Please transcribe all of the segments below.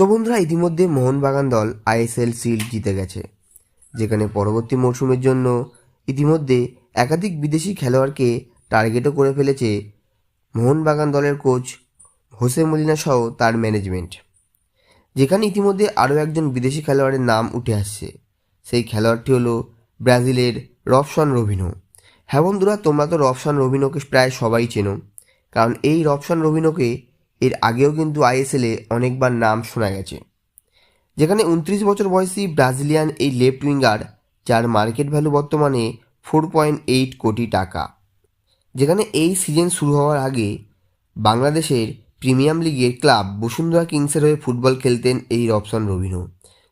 তো বন্ধুরা, ইতিমধ্যে মোহনবাগান দল আইএসএল সিল জিতে গেছে, যেখানে পরবর্তী মরশুমের জন্য ইতিমধ্যে একাধিক বিদেশি খেলোয়াড়কে টার্গেটও করে ফেলেছে মোহনবাগান দলের কোচ হোসে মলিনা সহ তার ম্যানেজমেন্ট, যেখানে ইতিমধ্যে আরও একজন বিদেশি খেলোয়াড়ের নাম উঠে আসছে। সেই খেলোয়াড়টি হলো ব্রাজিলের রবসন রবিনো। হ্যাঁ বন্ধুরা, তোমরা তো রবসন রবিনোকে প্রায় সবাই চেনো, কারণ এই রবসন রবিনোকে এর আগেও কিন্তু আইএসএলে অনেকবার নাম শোনা গেছে। যেখানে উনত্রিশ বছর বয়সী ব্রাজিলিয়ান এই লেফট উইঙ্গার, যার মার্কেট ভ্যালু বর্তমানে ফোর পয়েন্ট এইট কোটি টাকা। যেখানে এই সিজন শুরু হওয়ার আগে বাংলাদেশের প্রিমিয়াম লিগের ক্লাব বসুন্ধরা কিংসের হয়ে ফুটবল খেলতেন এই রবসন রবিনো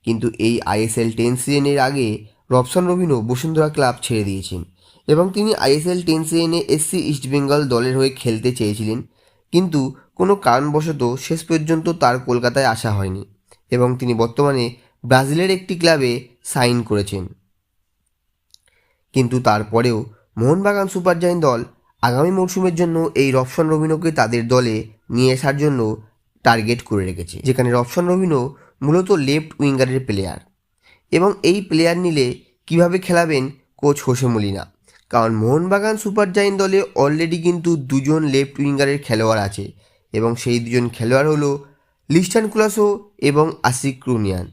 কিন্তু এই আইএসএল টেন সিজনের আগে রবসন রবিনো বসুন্ধরা ক্লাব ছেড়ে দিয়েছেন এবং তিনি আইএসএল টেন সিজনে এসসি ইস্টবেঙ্গল দলের হয়ে খেলতে চেয়েছিলেন। কিন্তু কোনো কারণবশত শেষ পর্যন্ত তার কলকাতায় আসা হয়নি এবং তিনি বর্তমানে ব্রাজিলের একটি ক্লাবে সাইন করেছেন। কিন্তু তারপরেও মোহনবাগান সুপার জায়েন্ট দল আগামী মরশুমের জন্য এই রবসন রবিনোকে তাদের দলে নিয়ে আসার জন্য টার্গেট করে রেখেছে, যেখানে রবসন রবিনো মূলত লেফট উইঙ্গারের প্লেয়ার। এবং এই প্লেয়ার নিলে কীভাবে খেলাবেন কোচ হোসে মলিনা? কারণ মোহনবাগান সুপার জায়েন্ট দলে অলরেডি কিন্তু দুজন লেফট উইঙ্গারের খেলোয়াড় আছে এবং সেই দুজন খেলোয়াড় হলো লিস্টান কুলাসো এবং আশিক ক্রুনিয়ান।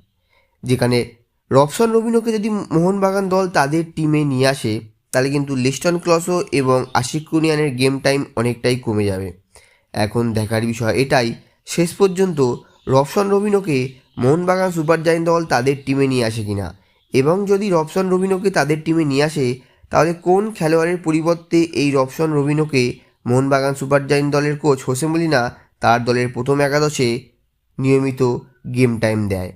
যেখানে রবসন রবিনোকে যদি মোহনবাগান দল তাদের টিমে নিয়ে আসে, তাহলে কিন্তু লিস্টন ক্লসো এবং আশিক কুনিয়ানের গেম টাইম অনেকটাই কমে যাবে। এখন দেখার বিষয় এটাই, শেষ পর্যন্ত রবসন রবিনোকে মোহনবাগান সুপার জায়েন্ট দল তাদের টিমে নিয়ে আসে কিনা? এবং যদি রবসন রবিনোকে তাদের টিমে নিয়ে আসে তাহলে কোন খেলোয়াড়ের পরিবর্তে এই রপশন রবিনোকে মোহনবাগান সুপার জায়েন্ট দলের কোচ হোসে মলিনা তার দলের প্রথম একাদশে নিয়মিত গেম টাইম দেয়?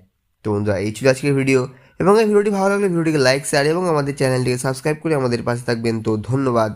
তো বন্ধুরা, এই ছিল আজকের ভিডিও। এবং এই ভিডিওটি ভালো লাগলে ভিডিওটিকে লাইক, শেয়ার এবং আমাদের চ্যানেলটিকে সাবস্ক্রাইব করে আমাদের পাশে থাকবেন। তো ধন্যবাদ।